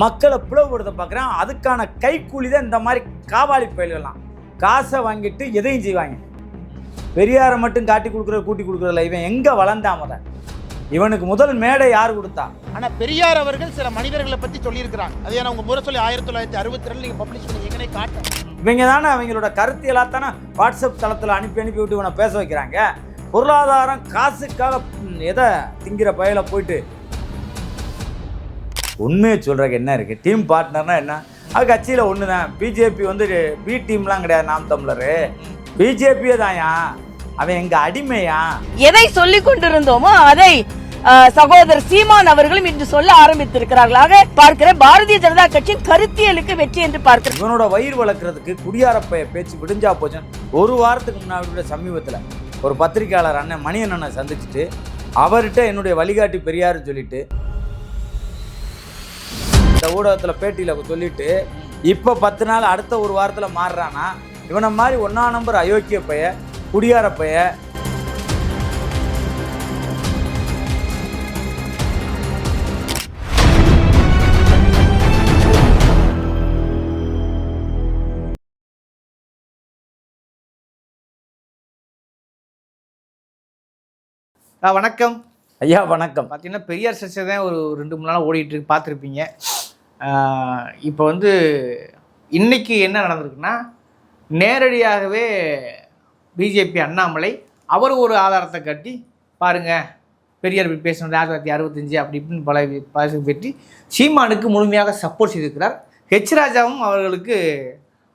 மக்களை பிளவுபடுத்த பார்க்குறான். அதுக்கான கைக்கூலி தான் இந்த மாதிரி காவாலி பயல்கள்லாம். காசை வாங்கிட்டு எதையும் செய்வாங்க. பெரியாரை மட்டும் காட்டி கொடுக்குற கூட்டி கொடுக்குறதில்ல இவன் எங்கே வளர்ந்தான் முத? இவனுக்கு முதல் மேடை யார் கொடுத்தா? ஆனா பெரியார் அவர்கள் சில மனிதர்களை பத்தி சொல்லியிருக்கிறாங்க. அது ஏன்னா உங்க முறை சொல்லி ஆயிரத்தி தொள்ளாயிரத்தி அறுபத்தி ரெண்டு நீங்க பப்ளிஷ் பண்ணி எங்கனே காட்டும் இவங்க தானே அவங்களோட கருத்தியலாக தானே வாட்ஸ்அப் தளத்தில் அனுப்பி அனுப்பி விட்டு இவனை பேச வைக்கிறாங்க. பொருளாதாரம் காசுக்காக எதை திங்கிற பயல போயிட்டு உண்மையை சொல்கிறக்கு என்ன இருக்குது டீம் பார்ட்னர்னா என்ன? அது கட்சியில் ஒன்று தான் பிஜேபி வந்து பி டீம்லாம் கிடையாது நாம் தமிழர். பிஜேபியே தான்யா? அவன் எங்கள் அடிமையா? எதை சொல்லிக் கொண்டிருந்தோமோ அதை சகோதரர் சீமான் அவர்களும் இன்று சொல்ல ஆரம்பித்திருக்கிறார்களாக. பார்க்கிற பாரதிய ஜனதா கட்சியின் கருத்தியலுக்கு வெற்றி என்று பார்க்கிறேன். இவனோட வயிறு வளர்க்குறதுக்கு குடியாரப்பைய பேச்சு விடிஞ்சா போச்சுன்னு ஒரு வாரத்துக்கு முன்னாடி சமீபத்தில் ஒரு பத்திரிக்கையாளர் அண்ணன் மணி அண்ணனை சந்திச்சுட்டு அவர்கிட்ட என்னுடைய வழிகாட்டி பெரியாருன்னு சொல்லிட்டு இந்த ஊடகத்தில் பேட்டியில் சொல்லிட்டு இப்போ பத்து நாள் அடுத்த ஒரு வாரத்தில் மாறுறானா? இவனை மாதிரி ஒன்றா நம்பர் அயோக்கிய பைய குடியார பைய. வணக்கம். ஐயா வணக்கம். பார்த்தீங்கன்னா பெரியார் சர்ச்சை தான் ஒரு ரெண்டு மூணு நாளாக ஓடிட்டு இருக்கு பார்த்துருப்பீங்க இப்போ வந்து இன்னைக்கு என்ன நடந்திருக்குன்னா நேரடியாகவே பிஜேபி அண்ணாமலை அவர் ஒரு ஆதாரத்தை கட்டி பாருங்க பெரியார் பேசினது ஆயிரத்தி தொள்ளாயிரத்தி அறுபத்தஞ்சு அப்படி இப்படின்னு பல பல பற்றி சீமானுக்கு முழுமையாக சப்போர்ட் செய்திருக்கிறார். ஹெச் ராஜாவும் அவர்களுக்கு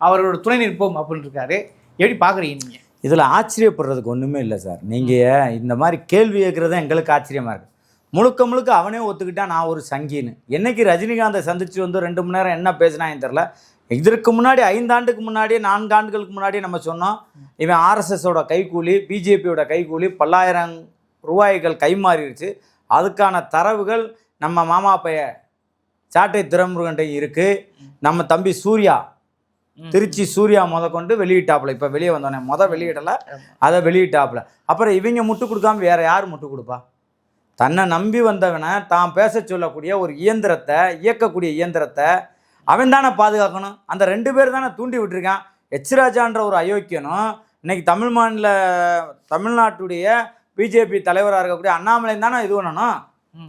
அவரோட துணை நிற்போம் அப்படின்னு இருக்காரு. எப்படி பார்க்குறீங்க நீங்கள் இதில் ஆச்சரியப்படுறதுக்கு ஒன்றுமே இல்லை சார். நீங்கள் இந்த மாதிரி கேள்வி கேட்குறது எங்களுக்கு ஆச்சரியமாக இருக்குது முழுக்க முழுக்க அவனே ஒத்துக்கிட்டா நான் ஒரு சங்கின்னு. என்னைக்கு ரஜினிகாந்தை சந்திச்சு வந்து ரெண்டு மணி நேரம் என்ன பேசினான்னு தெரில இதற்கு முன்னாடி ஐந்தாண்டுக்கு முன்னாடியே நான்கு ஆண்டுகளுக்கு முன்னாடியே நம்ம சொன்னோம். இவன் ஆர்எஸ்எஸோட கைக்கூலி பிஜேபியோட கைக்கூலி பல்லாயிரம் ரூபாய்கள் கைமாறிடுச்சு. அதுக்கான தரவுகள் நம்ம மாமா பைய சாட்டை திறமுருகன்ட்ட இருக்குது நம்ம தம்பி சூர்யா திருச்சி சூர்யா முத கொண்டு வெளியிட்டாப்புல. இப்போ வெளியே வந்தோடனே முத வெளியிடலை அதை வெளியிட்டாப்புல. அப்புறம் இவங்க முட்டு கொடுக்காம வேற யார் முட்டு கொடுப்பா? தன்னை நம்பி வந்தவனை தான் பேச சொல்லக்கூடிய ஒரு இயந்திரத்தை இயக்கக்கூடிய இயந்திரத்தை அவன் தானே பாதுகாக்கணும். அந்த ரெண்டு பேர் தானே தூண்டி விட்டுருக்கான். எச் ராஜான்ற ஒரு அயோக்கியனும் இன்னைக்கு தமிழ் மாநில தமிழ்நாட்டுடைய பிஜேபி தலைவராக இருக்கக்கூடிய அண்ணாமலை தானே இது பண்ணணும்.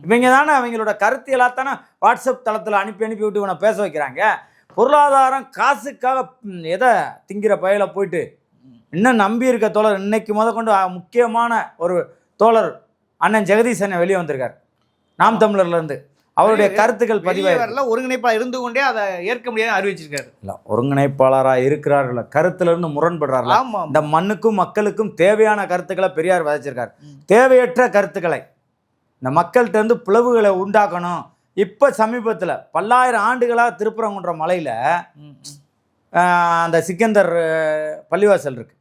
இவங்க தானே அவங்களோட கருத்தியலாக தானே வாட்ஸ்அப் தளத்தில் அனுப்பி அனுப்பி விட்டு இவனை பேச வைக்கிறாங்க. பொருளாதாரம் காசுக்காக எதை திங்கிற பயல போயிட்டு இன்னும் நம்பி இருக்க தோழர் இன்னைக்கு முத கொண்டு முக்கியமான ஒரு தோழர் அண்ணன் ஜெகதீசன் வெளியே வந்திருக்கார். நாம் தமிழர்ல இருந்து அவருடைய கருத்துக்கள் பதிவாக ஒருங்கிணைப்பாக இருந்து கொண்டே அதை ஏற்க முடியாது அறிவிச்சிருக்காரு. இல்லை ஒருங்கிணைப்பாளராக இருக்கிறார்கள் கருத்துல இருந்து முரண்படுறார்கள் இந்த மண்ணுக்கும் மக்களுக்கும் தேவையான கருத்துக்களை பெரியார் விதைச்சிருக்கார். தேவையற்ற கருத்துக்களை இந்த மக்கள்கிட்ட இருந்து பிளவுகளை உண்டாக்கணும். இப்போ சமீபத்தில் பல்லாயிரம் ஆண்டுகளாக திருப்பரங்குன்ற மலையில். அந்த சிக்கந்தர் பள்ளிவாசல் இருக்கு.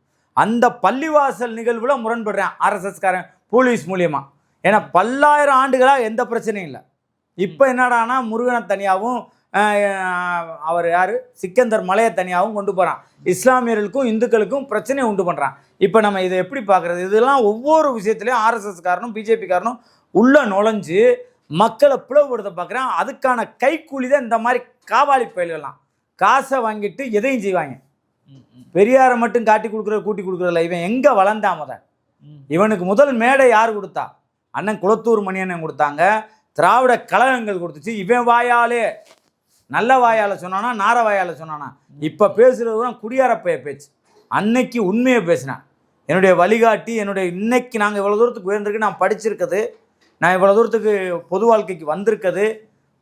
அந்த பள்ளிவாசல் நிகழ்வில் முரண்படுறேன். ஆர்எஸ்எஸ்காரன் போலீஸ் மூலியமா. ஏன்னா பல்லாயிரம் ஆண்டுகளாக எந்த பிரச்சனையும் இல்லை. இப்போ என்னடானா முருகனை தனியாகவும் அவர் யார்? சிக்கந்தர் மலையை தனியாகவும் கொண்டு போகிறான் இஸ்லாமியர்களுக்கும் இந்துக்களுக்கும் பிரச்சனையை உண்டு பண்ணுறான் இப்போ நம்ம இதை எப்படி பார்க்குறது? இதெல்லாம் ஒவ்வொரு விஷயத்துலையும் ஆர்எஸ்எஸ் காரனும் பிஜேபி காரனும் உள்ளே நுழைஞ்சு மக்களை பிளவுபடுத்த பார்க்குறான். அதுக்கான கைக்கூலி தான் இந்த மாதிரி காவாலி பயல்கள்லாம். காசை வாங்கிட்டு எதையும் செய்வாங்க. பெரியாரை மட்டும் காட்டி கொடுக்குற கூட்டி கொடுக்குறதில்ல இவன் எங்கே வளர்ந்தான் முத ம். இவனுக்கு முதல் மேடை யார் கொடுத்தா? அண்ணன் குளத்தூர் மணி அண்ணன் கொடுத்தாங்க. திராவிட கழகங்கள் கொடுத்துச்சு. இவன் வாயாலே. நல்ல வாயால சொன்னானா நார வாயால சொன்னானா. இப்போ பேசுறது தான் குடியாரப்பைய பேச்சு. அன்னைக்கு உண்மையை பேசினேன். என்னுடைய வழிகாட்டி என்னுடைய இன்னைக்கு நாங்கள் இவ்வளோ தூரத்துக்கு உயர்ந்திருக்கு நான் படிச்சிருக்கிறது நான் இவ்வளோ தூரத்துக்கு பொது வாழ்க்கைக்கு வந்திருக்கிறது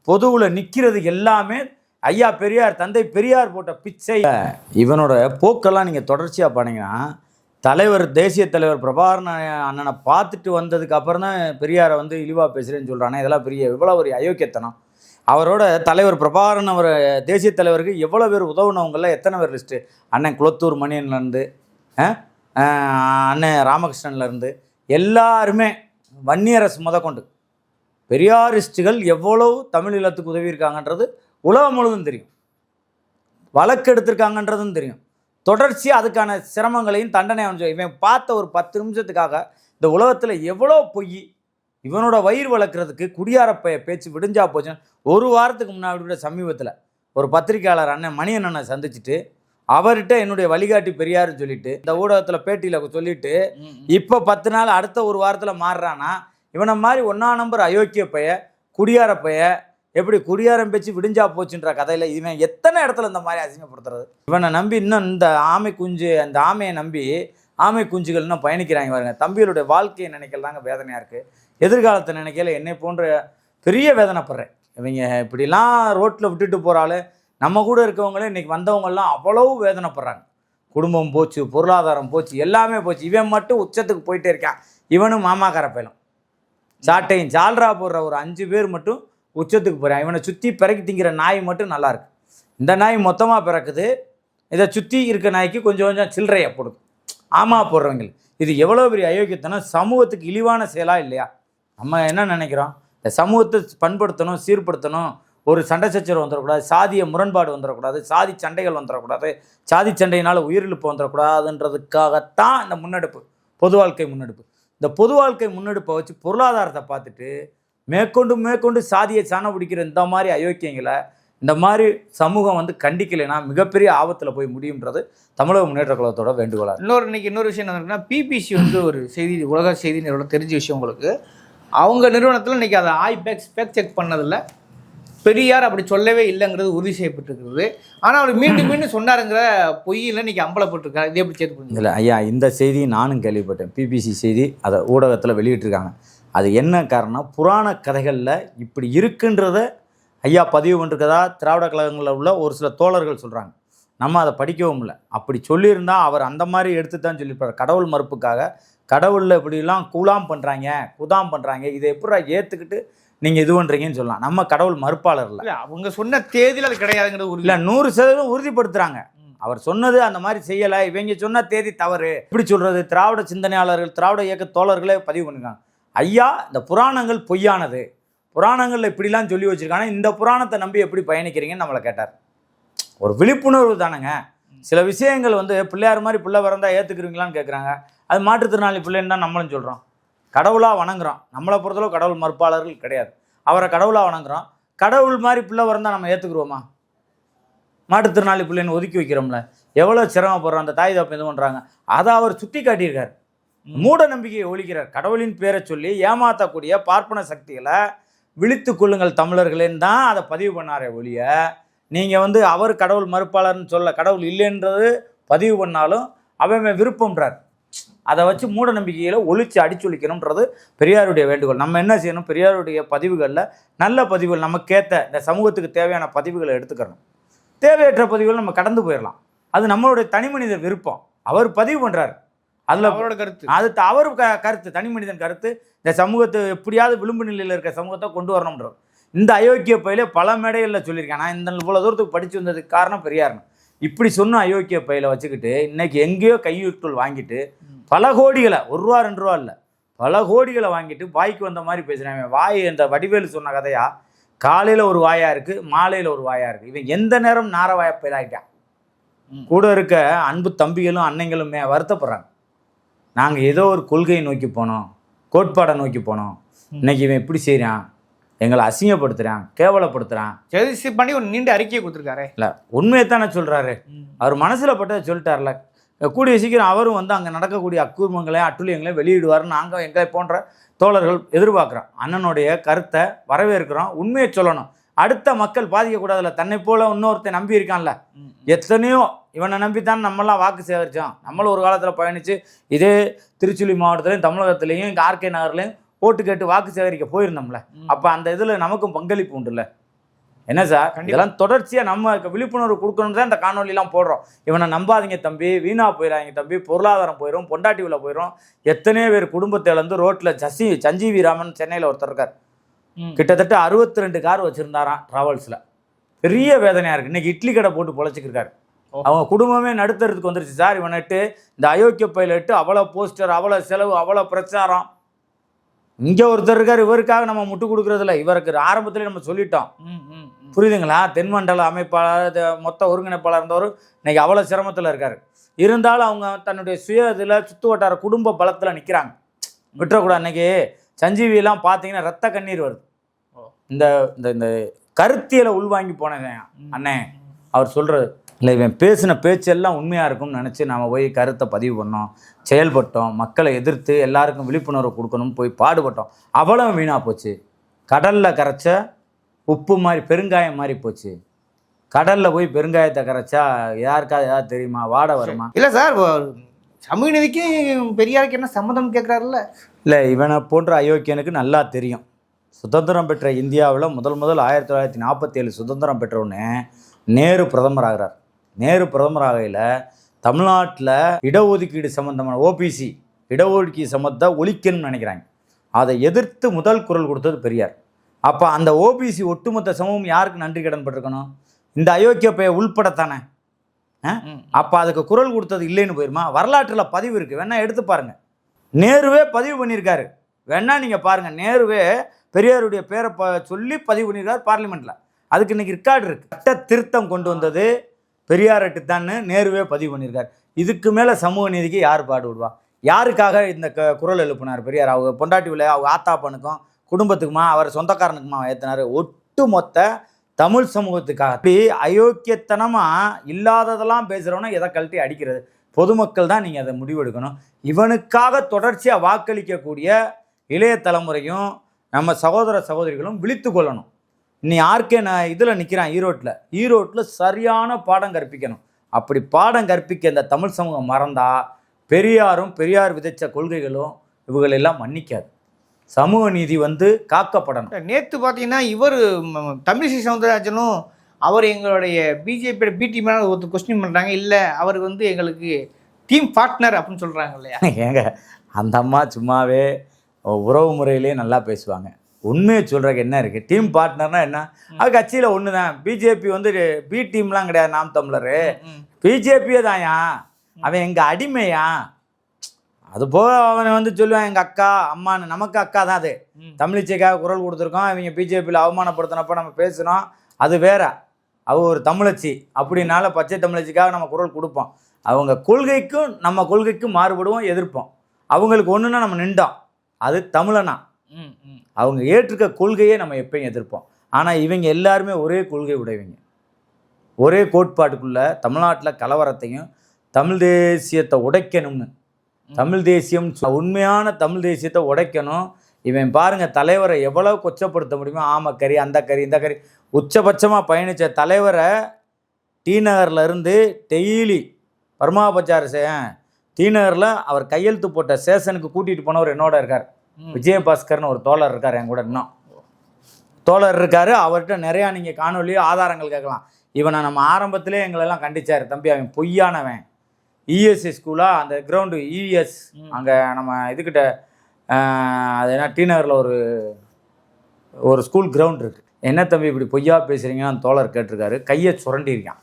பொதுவில் நிற்கிறது எல்லாமே ஐயா பெரியார் தந்தை பெரியார் போட்ட பிச்சை. இவனோட போக்கெல்லாம் நீங்கள் தொடர்ச்சியாக பண்ணீங்கன்னா தலைவர் தேசிய தலைவர் பிரபாகரன் அண்ணனை பார்த்துட்டு வந்ததுக்கு அப்புறம் தான் பெரியாரை வந்து இழிவாக பேசுகிறேன்னு சொல்கிறானே இதெல்லாம் பெரிய இவ்வளோ ஒரு அயோக்கியத்தனம். அவரோட தலைவர் பிரபாகரன் அவர் தேசிய தலைவருக்கு எவ்வளோ பேர் உதவுனவங்கள எத்தனை பேர் லிஸ்ட்டு அண்ணன் குளத்தூர் மணியன்லேருந்து அண்ணன் ராமகிருஷ்ணன்லேருந்து எல்லாருமே வன்னியரசு முதற்கொண்டு பெரியாரிஸ்டுகள் எவ்வளவு தமிழ் இல்லத்துக்கு உதவி இருக்காங்கன்றது உலகம் முழுவதும் தெரியும். வழக்கு எடுத்திருக்காங்கன்றதும் தெரியும். தொடர்ச்சியாக அதுக்கான சிரமங்களையும் தண்டனை இவன் பார்த்த ஒரு பத்து நிமிஷத்துக்காக இந்த உலகத்தில் எவ்வளோ பொய் இவனோட வயிறு வளர்க்குறதுக்கு குடியாரப்பைய பேச்சு விடிஞ்சா போச்சுன்னு ஒரு வாரத்துக்கு முன்னாடி கூட சமீபத்தில் ஒரு பத்திரிக்கையாளர் அண்ணன் மணி அண்ணனை சந்திச்சுட்டு அவர்கிட்ட என்னுடைய வழிகாட்டி பெரியாருன்னு சொல்லிட்டு இந்த ஊடகத்தில் பேட்டியில் சொல்லிட்டு இப்போ பத்து நாள் அடுத்த ஒரு வாரத்தில் மாறுறானா இவனை மாதிரி ஒன்றா நம்பர் அயோக்கிய பைய குடியார பைய எப்படி குடியாரம் பேச்சு விடிஞ்சா போச்சுன்ற கதையில் இவன் எத்தனை இடத்துல இந்த மாதிரி அசிங்கப்படுத்துறது? இவனை நம்பி இன்னும் இந்த ஆமை குஞ்சு அந்த ஆமையை நம்பி ஆமை குஞ்சுகள் இன்னும் பயணிக்கிறாங்க பாருங்க. தம்பிகளுடைய வாழ்க்கையை நினைக்கல தாங்க வேதனையாக இருக்குது எதிர்காலத்தை நினைக்கல என்னை போன்ற பெரிய வேதனைப்படுறேன். இவங்க இப்படிலாம் ரோட்டில் விட்டுட்டு போகிறாள் நம்ம கூட இருக்கவங்களே இன்றைக்கி வந்தவங்கெல்லாம் அவ்வளவு வேதனைப்படுறாங்க. குடும்பம் போச்சு பொருளாதாரம் போச்சு எல்லாமே போச்சு. இவன் மட்டும் உச்சத்துக்கு போயிட்டே இருக்கான். இவனும் மாமாக்கார பையலும் சாட்டையும் ஜால்ரா போடுற ஒரு அஞ்சு பேர் மட்டும் உச்சத்துக்கு போகிறேன் இவனை சுற்றி பிறக்கி திங்கிற நாய் மட்டும் நல்லாயிருக்கு இந்த நாய் மொத்தமாக பிறக்குது. இதை சுற்றி இருக்க நாய்க்கு கொஞ்சம் கொஞ்சம் சில்லறையை போடுது. ஆமா போடுறவங்க. இது எவ்வளோ பெரிய அயோக்கியத்தனம்? சமூகத்துக்கு இழிவான செயலாக இல்லையா? நம்ம என்ன நினைக்கிறோம்? இந்த சமூகத்தை பண்படுத்தணும் சீர்படுத்தணும். ஒரு சண்டை சச்சரவு வந்துடக்கூடாது. சாதிய முரண்பாடு வந்துடக்கூடாது. சாதி சண்டைகள் வந்துடக்கூடாது. சாதி சண்டையினால் உயிரிழப்பு வந்துடக்கூடாதுன்றதுக்காகத்தான் இந்த முன்னெடுப்பு பொது வாழ்க்கை முன்னெடுப்பு. இந்த பொது வாழ்க்கை முன்னெடுப்பை வச்சு பொருளாதாரத்தை பார்த்துட்டு மேற்கொண்டு மேற்கொண்டு சாதியை சாண பிடிக்கிற இந்த மாதிரி அயோக்கியங்களை இந்த மாதிரி சமூகம் வந்து கண்டிக்கலைன்னா மிகப்பெரிய ஆபத்தில் போய் முடியுன்றது தமிழக முன்னேற்ற கழகத்தோட வேண்டுகோளாக இன்னொரு இன்னைக்கு இன்னொரு விஷயம் என்ன இருக்குன்னா பிபிசி வந்து ஒரு செய்தி உலக செய்தி நிறுவனம் தெரிஞ்ச விஷயம் உங்களுக்கு. அவங்க நிறுவனத்தில் இன்னைக்கு அதை ஆய் பேக் ஸ்பெக் செக் பண்ணதில் பெரியார் அப்படி சொல்லவே இல்லைங்கிறது உறுதி செய்யப்பட்டிருக்கிறது. ஆனால் அவர் மீண்டும் மீண்டும் சொன்னாருங்கிற பொய்யில் இன்னைக்கு அம்பலப்பட்டிருக்காரு இதே எப்படி சேர்த்து இல்லை ஐயா இந்த செய்தி நானும் கேள்விப்பட்டேன். பிபிசி செய்தி அதை ஊடகத்தில் வெளியிட்டிருக்காங்க. அது என்ன காரணம் புராண கதைகளில் இப்படி இருக்குன்றத ஐயா பதிவு பண்ணிருக்கதா? திராவிட கழகங்களில் உள்ள ஒரு சில தோழர்கள் சொல்கிறாங்க நம்ம அதை படிக்கவும் இல்லை. அப்படி சொல்லியிருந்தா அவர் அந்த மாதிரி எடுத்து தான் சொல்லியிருப்பார். கடவுள் மறுப்புக்காக. கடவுளில் இப்படிலாம் கூலாம் பண்ணுறாங்க குதாம் பண்ணுறாங்க இதை எப்படா ஏற்றுக்கிட்டு நீங்கள் இது பண்ணுறீங்கன்னு சொல்லலாம். நம்ம கடவுள் மறுப்பாளர் இல்லை. இல்லை அவங்க சொன்ன தேதியில் அது கிடையாதுங்கிறது உறுதி. இல்லை நூறு சதவீதம் உறுதிப்படுத்துகிறாங்க அவர் சொன்னது அந்த மாதிரி செய்யலை. இவங்க சொன்ன தேதி தவறு. இப்படி சொல்கிறது திராவிட சிந்தனையாளர்கள் திராவிட இயக்க தோழர்களே பதிவு பண்ணிருக்காங்க. ஐயா இந்த புராணங்கள் பொய்யானது. புராணங்களில் இப்படிலாம் சொல்லி வச்சுருக்காங்க. இந்த புராணத்தை நம்பி எப்படி பயணிக்கிறீங்கன்னு நம்மளை கேட்டார். ஒரு விழிப்புணர்வு தானேங்க. சில விஷயங்கள் வந்து பிள்ளையார் மாதிரி பிள்ளை பிறந்தா ஏற்றுக்குறீங்களான்னு கேட்குறாங்க அது மாற்றுத்திறனாளி பிள்ளைன்னு தான் நம்மளும் சொல்கிறோம் கடவுளாக வணங்குறோம். நம்மளை பொறுத்தளவு கடவுள் மறுப்பாளர்கள் கிடையாது. அவரை கடவுளாக வணங்குறோம். கடவுள் மாதிரி பிள்ளை பிறந்தா நம்ம ஏற்றுக்குருவோமா மாற்றுத்திறனாளி பிள்ளைன்னு ஒதுக்கி வைக்கிறோம்ல. எவ்வளோ சிரமப்படுறோம். அந்த தாய் தப்பு இது பண்ணுறாங்க அதை அவர் சுட்டி காட்டியிருக்கார் மூட நம்பிக்கையை ஒழிக்கிறார். கடவுளின் பேரை சொல்லி ஏமாற்றக்கூடிய பார்ப்பன சக்திகளை விழித்து கொள்ளுங்கள் தமிழர்களேன்னு தான் அதை பதிவு பண்ணாரே ஒழிய நீங்கள் வந்து அவர் கடவுள் மறுப்பாளர்னு சொல்ல கடவுள் இல்லைன்றது பதிவு பண்ணாலும் அவன் விருப்பம்ன்றார். அதை வச்சு மூட நம்பிக்கைகளை ஒழிச்சு அடிச்சொலிக்கணுன்றது பெரியாருடைய வேண்டுகோள். நம்ம என்ன செய்யணும்? பெரியாருடைய பதிவுகளில் நல்ல பதிவுகள் நமக்கேற்ற இந்த சமூகத்துக்கு தேவையான பதிவுகளை எடுத்துக்கணும் தேவையற்ற பதிவுகள் நம்ம கடந்து போயிடலாம் அது நம்மளுடைய தனி மனித விருப்பம். அவர் பதிவு பண்ணுறாரு அதில் அவரோட கருத்து. அது அவர் க கருத்து தனி மனிதன் கருத்து. இந்த சமூகத்தை எப்படியாவது விளிம்பு நிலையில் இருக்க சமூகத்தை கொண்டு வரணுன்றது இந்த அயோக்கிய பயில பல மேடைகளில் சொல்லியிருக்கேன் நான் இந்த இவ்வளோ தூரத்துக்கு படித்து வந்ததுக்கு காரணம் பெரியார்னு. இப்படி சொன்ன அயோக்கிய பயில வச்சுக்கிட்டு இன்னைக்கு எங்கேயோ கையூட்டுள் வாங்கிட்டு பல கோடிகளை ஒரு ரூபா ரெண்டு ரூபா இல்லை பல கோடிகளை வாங்கிட்டு வாய்க்கு வந்த மாதிரி பேசுகிறாங்க வாய் இந்த வடிவேலு சொன்ன கதையா? காலையில் ஒரு வாயா இருக்குது மாலையில் ஒரு வாயா இருக்குது இவன் எந்த நேரம் நார வாயா. கூட இருக்க அன்பு தம்பிகளும் அன்னைங்களுமே வருத்தப்படுறாங்க. நாங்கள் ஏதோ ஒரு கொள்கையை நோக்கி போனோம். கோட்பாடை நோக்கி போனோம். இன்னைக்கு இவன் இப்படி செய்கிறான் எங்களை அசிங்கப்படுத்துகிறான் கேவலப்படுத்துகிறான் சரி பண்ணி ஒரு நீண்ட அறிக்கையை கொடுத்துருக்காரு. இல்லை உண்மையை தானே சொல்கிறாரு அவர் மனசில் பட்டதை சொல்லிட்டார்ல. கூடிய சீக்கிரம் அவரும் வந்து அங்கே நடக்கக்கூடிய அக்கூர்மங்களையும் அட்டுழியங்களையும் வெளியிடுவார்னு நாங்கள் எங்களை போன்ற தோழர்கள் எதிர்பார்க்குறோம். அண்ணனுடைய கருத்தை வரவேற்கிறோம். உண்மையை சொல்லணும். அடுத்த மக்கள் பாதிக்கக்கூடாதுல்ல. தன்னை போல இன்னொருத்தன் நம்பி இருக்கான்ல எத்தனையோ இவனை நம்பி தான் நம்மலாம் வாக்கு சேகரித்தோம் நம்மளும் ஒரு காலத்தில் பயணித்து இதே திருச்சுழி மாவட்டத்துலையும் தமிழகத்துலேயும் இங்கே ஆர்கே நகர்லையும் ஓட்டு கேட்டு வாக்கு சேகரிக்க போயிருந்தோம்ல. அப்போ அந்த இதில் நமக்கும் பங்களிப்பு உண்டுல்ல. என்ன சார். இதெல்லாம் தொடர்ச்சியாக நம்ம விழிப்புணர்வு கொடுக்கணும் தான் இந்த காணொலிலாம் போடுறோம். இவனை நம்பாதீங்க தம்பி வீணா போயிடாதீங்க தம்பி பொருளாதாரம் போயிடும் பொண்டாட்டி உள்ள போயிடும் எத்தனையோ பேர் குடும்பத்தை இழந்து ரோட்டில் ஜசி சஞ்சீவி ராமன் சென்னையில் ஒருத்தர் இருக்கார். கிட்டத்தட்ட அறுபத்தி ரெண்டு கார் வச்சுருந்தாராம் ட்ராவல்ஸில் பெரிய வேதனையாக இருக்குது இன்னைக்கு இட்லி கடை போட்டு பொழைச்சிக்கிருக்காரு. அவங்க குடும்பமே நடுத்தறதுக்கு வந்துருச்சு சார். இவனை இட்டு இந்த அயோக்கிய பையில இட்டு அவ்வளோ போஸ்டர் அவ்வளோ செலவு அவ்வளோ பிரச்சாரம். இங்கே ஒருத்தர் இருக்கார் இவருக்காக நம்ம முட்டு கொடுக்குறதில்ல. இவருக்கு ஆரம்பத்திலே நம்ம சொல்லிட்டோம். புரியுதுங்களா? தென்மண்டல அமைப்பாளர் மொத்த ஒருங்கிணைப்பாளர் இருந்தவர் இன்னைக்கு அவ்வளோ சிரமத்தில் இருக்கார். இருந்தாலும் அவங்க தன்னுடைய சுய இதில் சுற்று வட்டார குடும்ப பலத்தில் நிற்கிறாங்க விட்டுறக்கூடாது இன்னைக்கு சஞ்சீவியெல்லாம் பார்த்தீங்கன்னா ரத்த கண்ணீர் வருது. இந்த இந்த கருத்தியலை உள்வாங்கி போனேன் அண்ணே. அவர் சொல்கிறது இல்லை இவன் பேசின பேச்செல்லாம் உண்மையாக இருக்கும்னு நினச்சி நாம் போய் கருத்தை பதிவு பண்ணோம். செயல்பட்டோம். மக்களை எதிர்த்து எல்லாருக்கும் விழிப்புணர்வு கொடுக்கணும்னு போய் பாடுபட்டோம். அவ்வளோ வீணாக போச்சு. கடலில் கரைச்ச உப்பு மாதிரி பெருங்காயம் மாதிரி போச்சு. கடலில் போய் பெருங்காயத்தை கரைச்சா யாருக்காவது ஏதாவது தெரியுமா? வாட வருமா? இல்லை சார் சமூக நீதிக்கு பெரியாருக்கு என்ன சம்மதம் கேட்குறாருல்ல இல்லை இவனை போன்ற அயோக்கியனுக்கு நல்லா தெரியும். சுதந்திரம் பெற்ற இந்தியாவில் முதல் முதல் ஆயிரத்தி தொள்ளாயிரத்தி நாற்பத்தி ஏழு சுதந்திரம் பெற்ற உடனே நேரு பிரதமர் ஆகிறார் நேரு பிரதமர் ஆகையில் தமிழ்நாட்டில் இடஒதுக்கீடு சம்மந்தமான ஓபிசி இடஒதுக்கீடு சம்மந்தத்தை ஒழிக்கணும்னு நினைக்கிறாங்க. அதை எதிர்த்து முதல் குரல் கொடுத்தது பெரியார். அப்போ அந்த ஓபிசி ஒட்டுமொத்த சமூகம் யாருக்கு நன்றி கடன் பட்டிருக்கணும்? இந்த அயோக்கிய பைய உள்படத்தானே. அப்போ அதுக்கு குரல் கொடுத்தது இல்லைன்னு போயிருமா? வரலாற்றில் பதிவு இருக்குது வேணா எடுத்து பாருங்க. நேருவே பதிவு பண்ணியிருக்காரு. வேணா நீங்கள் பாருங்க. நேருவே பெரியாருடைய பேரை ப சொல்லி பதிவு பண்ணியிருக்காரு பார்லிமெண்ட்டில் அதுக்கு இன்னைக்கு ரெக்கார்டு இருக்கு. சட்ட திருத்தம் கொண்டு வந்தது பெரியார்ட்டு தான் நேருவே பதிவு பண்ணியிருக்கார். இதுக்கு மேலே சமூக நீதிக்கு யார் பாடுபடுவா யாருக்காக இந்த க குரல் எழுப்பினார் பெரியார்? அவங்க பொண்டாட்டி விலை அவங்க ஆத்தாப்பனுக்கும் குடும்பத்துக்குமா அவர் சொந்தக்காரனுக்குமா ஏற்றினார் ஒட்டுமொத்த தமிழ் சமூகத்துக்காக. அப்படி அயோக்கியத்தனமாக இல்லாததெல்லாம் பேசுகிறவனா எதை கழட்டி அடிக்கிறது? பொதுமக்கள் தான் நீங்கள் அதை முடிவெடுக்கணும். இவனுக்காக தொடர்ச்சியாக வாக்களிக்கக்கூடிய இளைய தலைமுறையும் நம்ம சகோதர சகோதரிகளும் விழித்து கொள்ளணும். இன்னி யாருக்கே நான் இதில் நிற்கிறான் ஈரோட்டில் ஈரோட்டில் சரியான பாடம் கற்பிக்கணும். அப்படி பாடம் கற்பிக்க இந்த தமிழ் சமூகம் மறந்தா பெரியாரும் பெரியார் விதைச்ச கொள்கைகளும் இவங்களெல்லாம் மன்னிக்காது. சமூக நீதி வந்து காக்கப்படணும். நேற்று பார்த்தீங்கன்னா இவர் தமிழிசை சவுந்தரராஜனும் அவர் எங்களுடைய பிஜேபியோட பி டீம் ஒருத்தர் கொஸ்டின் பண்ணுறாங்க இல்லை அவர் வந்து எங்களுக்கு டீம் பார்ட்னர் அப்படின்னு சொல்கிறாங்க இல்லையா? ஏங்க அந்த அம்மா சும்மாவே உறவு முறையிலே நல்லா பேசுவாங்க. உண்மையை சொல்கிறக்கு என்ன இருக்குது டீம் பார்ட்னர்னா என்ன? அது கட்சியில் ஒன்று தான் பிஜேபி வந்து பி டீம்லாம் கிடையாது நாம் தமிழர். பிஜேபியே தான்யா? அவன் எங்கள் அடிமையா? அது போக அவன் வந்து சொல்லுவான் எங்கள் அக்கா அம்மான்னு. நமக்கு அக்கா தான் அது. தமிழிச்சைக்காக குரல் கொடுத்துருக்கோம். இவங்க பிஜேபியில் அவமானப்படுத்தினப்ப நம்ம பேசுகிறோம் அது வேற. அவ ஒரு தமிழச்சி. அப்படின்னால பச்சை தமிழச்சிக்காக நம்ம குரல் கொடுப்போம். அவங்க கொள்கைக்கும் நம்ம கொள்கைக்கும் மாறுபடுவோம் எதிர்ப்போம். அவங்களுக்கு ஒன்றுனா நம்ம நின்றோம். அது தமிழனா? அவங்க ஏற்றுக்க கொள்கையே நம்ம எப்பயும் எதிர்ப்போம். ஆனால் இவங்க எல்லாருமே ஒரே கொள்கை உடையவங்க. ஒரே கோட்பாட்டுக்குள்ள தமிழ்நாட்டில் கலவரத்தையும் தமிழ் தேசியத்தை உடைக்கணும்னு. தமிழ் தேசியம் உண்மையான தமிழ் தேசியத்தை உடைக்கணும். இவன் பாருங்க தலைவரை எவ்வளவு கொச்சப்படுத்த முடியுமோ ஆம கறி அந்த கறி இந்த கறி. உச்சபட்சமாக பயணித்த தலைவரை டி நகர்ல இருந்து டெய்லி பர்மாபச்சார டி நகரில் அவர் கையெழுத்து போட்ட சேஷனுக்கு கூட்டிகிட்டு போனவர் என்னோட இருக்கார். விஜயபாஸ்கர்னு ஒரு தோழர் இருக்கார் என் கூட இன்னும். தோழர் இருக்காரு அவர்கிட்ட நிறையா நீங்கள் காணொலியோ ஆதாரங்கள் கேட்கலாம். இவனை நம்ம ஆரம்பத்திலே எங்களெல்லாம் கண்டிச்சார். தம்பி அவன் பொய்யானவன். இஎஸ்சி ஸ்கூலா அந்த கிரவுண்டு இஎஸ். அங்கே நம்ம இதுக்கிட்ட அது என்ன டி நகரில் ஒரு ஒரு ஸ்கூல் கிரவுண்ட் இருக்கு. என்ன தம்பி இப்படி பொய்யா பேசுறீங்கன்னு அந்த தோழர் கேட்டிருக்காரு. கையை சுரண்டிருக்கான்.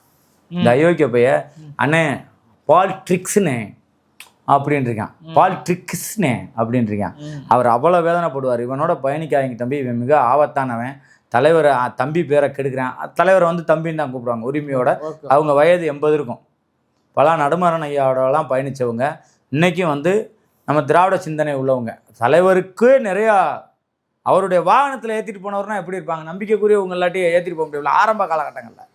இந்த அயோக்கிய பைய அண்ணே பால் ட்ரிக்ஸ்னே அப்படின்னு இருக்கான் பால் ட்ரிக்ஸ்னே அப்படின்னு இருக்கான். அவர் அவ்வளோ வேதனைப்படுவார். இவனோட பயணிக்காதீங்க தம்பி. இவன் மிக ஆபத்தானவன். தலைவர் தம்பி பேரை கெடுக்கிறான். தலைவரை வந்து தம்பின்னு தான் கூப்பிடுவாங்க உரிமையோட. அவங்க வயது எண்பது இருக்கும். பல நடுமரன் ஐயாவோடலாம் பயணித்தவங்க இன்றைக்கும் வந்து நம்ம திராவிட சிந்தனை உள்ளவங்க. தலைவருக்கு நிறையா அவருடைய வாகனத்தில் ஏற்றிட்டு போனவர்னா எப்படி இருப்பாங்க? நம்பிக்கைக்குரியவங்க இல்லாட்டி ஏற்றிட்டு போக முடியல ஆரம்ப காலகட்டங்களில்.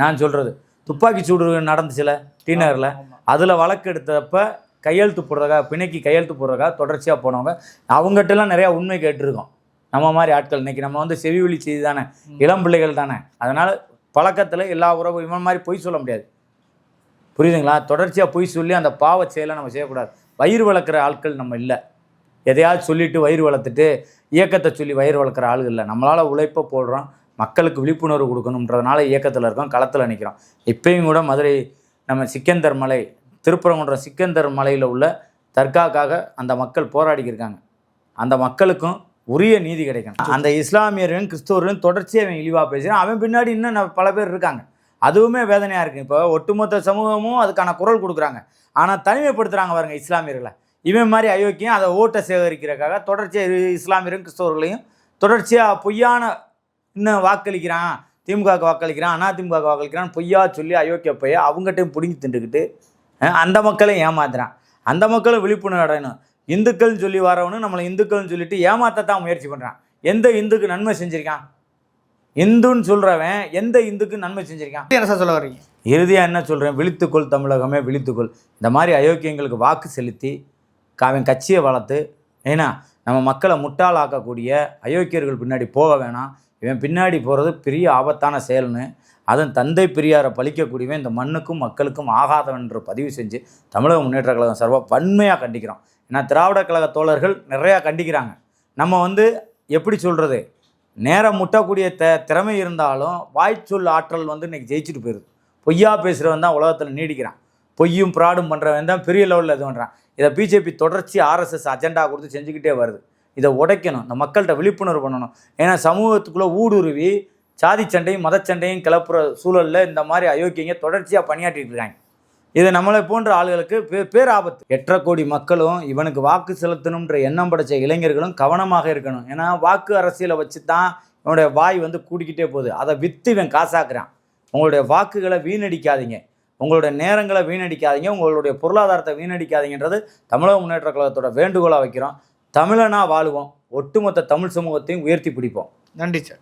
நான் சொல்கிறது துப்பாக்கி சூடு நடந்துச்சுல டி நகரில். அதில் வழக்கு எடுத்தப்ப கையெழுத்து போடுறதுக்காக பிணைக்கு கையெழுத்து போடுறதுக்காக தொடர்ச்சியாக போனவங்க. அவங்ககிட்டலாம் நிறையா உண்மை கேட்டிருக்கோம். நம்ம மாதிரி ஆட்கள் இன்னைக்கு நம்ம வந்து செவி வழி செய்தி தானே இளம் பிள்ளைகள் தானே. அதனால் பழக்கத்தில் எல்லா உறவும் இவன் மாதிரி பொய் சொல்ல முடியாது. புரியுதுங்களா? தொடர்ச்சியாக பொய் சொல்லி அந்த பாவ செயலை நம்ம செய்யக்கூடாது. வயிறு வளர்க்குற ஆட்கள் நம்ம இல்லை. எதையாவது சொல்லிட்டு வயிறு வளர்த்துட்டு இயக்கத்தை சொல்லி வயிறு வளர்க்குற ஆளுகள் இல்லை. நம்மளால் உழைப்பை போடுறோம். மக்களுக்கு விழிப்புணர்வு கொடுக்கணுன்றதுனால இயக்கத்தில் இருக்கோம் களத்தில் நிற்கிறோம் இப்பயும் கூட மதுரை நம்ம சிக்கந்தர் மலை திருப்பரங்குன்றம் சிக்கந்தர் மலையில் உள்ள தர்காக்காக அந்த மக்கள் போராடிக்கிருக்காங்க அந்த மக்களுக்கும் உரிய நீதி கிடைக்கணும். அந்த இஸ்லாமியரும் கிறிஸ்தவர்களும் தொடர்ச்சியாக அவன் இழிவாக பேசுகிறான் அவன் பின்னாடி இன்னும் பல பேர் இருக்காங்க. அதுவுமே வேதனையாக இருக்குது இப்போ ஒட்டுமொத்த சமூகமும் அதுக்கான குரல் கொடுக்குறாங்க. ஆனால் தனிமைப்படுத்துகிறாங்க பாருங்க இஸ்லாமியர்களை. இவன் மாதிரி அயோக்கியம் அதை ஓட்டை சேகரிக்கிறதுக்காக தொடர்ச்சியாக இஸ்லாமியரும் கிறிஸ்தவர்களையும் தொடர்ச்சியாக பொய்யான இன்னும் வாக்களிக்கிறான். திமுக வாக்களிக்கிறான் அதிமுக வாக்களிக்கிறான் பொய்யா சொல்லி அயோக்கிய பைய அவங்ககிட்டையும் பிடுங்கி திண்டுக்கிட்டு அந்த மக்களையும் ஏமாத்துறான். அந்த மக்களும் விழிப்புணர்வு அடையணும் இந்துக்கள்னு சொல்லி வரவனு நம்மளை இந்துக்கள்னு சொல்லிட்டு ஏமாத்தத்தான் முயற்சி பண்ணுறான் எந்த இந்துக்கு நன்மை செஞ்சிருக்கான்? இந்துன்னு சொல்கிறவன் எந்த இந்துக்கு நன்மை செஞ்சிருக்கான்? என்ன சொல்ல வர்றீங்க? இறுதியாக என்ன சொல்கிறேன் விழித்துக்கொள் தமிழகமே விழித்துக்கொள். இந்த மாதிரி அயோக்கியங்களுக்கு வாக்கு செலுத்தி அவன் கட்சியை வளர்த்து ஏன்னா நம்ம மக்களை முட்டாளாக்கக்கூடிய அயோக்கியர்கள் பின்னாடி போக வேணாம். இவன் பின்னாடி போகிறது பெரிய ஆபத்தான செயல்னு அதன் தந்தை பெரியாரை பழிக்கக்கூடியவன் இந்த மண்ணுக்கும் மக்களுக்கும் ஆகாதவன் என்று பதிவு செஞ்சு தமிழக முன்னேற்ற கழகம் சார்பாக வன்மையாக கண்டிக்கிறோம். ஏன்னா திராவிட கழக தோழர்கள் நிறையா கண்டிக்கிறாங்க. நம்ம வந்து எப்படி சொல்கிறது நேரம் முட்டக்கூடிய த திறமை இருந்தாலும் வாய்ச்சொல் ஆற்றல் வந்து இன்றைக்கி ஜெயிச்சுட்டு போயிடுது பொய்யா பேசுகிறவன் தான் உலகத்தில் நீடிக்கிறான். பொய்யும் ப்ராடும் பண்ணுறவன் தான் பெரிய லெவலில் இது பண்ணுறான் இதை பிஜேபி தொடர்ச்சி ஆர்எஸ்எஸ் அஜெண்டா கொடுத்து செஞ்சுக்கிட்டே வருது. இதை உடைக்கணும். இந்த மக்கள்கிட்ட விழிப்புணர்வு பண்ணணும். ஏன்னா சமூகத்துக்குள்ளே ஊடுருவி சாதி சண்டையும் மதச்சண்டையும் கிளப்புற சூழலில் இந்த மாதிரி அயோக்கியங்க தொடர்ச்சியாக பணியாற்றிட்டு இருக்காங்க. இது நம்மளை போன்ற ஆளுகளுக்கு பே பேராபத்து. எட்டரை கோடி மக்களும் இவனுக்கு வாக்கு செலுத்தணுன்ற எண்ணம் படைச்ச இளைஞர்களும் கவனமாக இருக்கணும். ஏன்னா வாக்கு அரசியலை வச்சு தான் இவனுடைய வாய் வந்து கூடிக்கிட்டே போகுது. அதை விற்று இவன் காசாக்குறான். உங்களுடைய வாக்குகளை வீணடிக்காதீங்க. உங்களுடைய நேரங்களை வீணடிக்காதீங்க. உங்களுடைய பொருளாதாரத்தை வீணடிக்காதீங்கன்றது தமிழக முன்னேற்ற கழகத்தோட வேண்டுகோளாக வைக்கிறோம். தமிழனா வாழுவோம். ஒட்டுமொத்த தமிழ் சமூகத்தையும் உயர்த்தி பிடிப்போம். நன்றி சார்.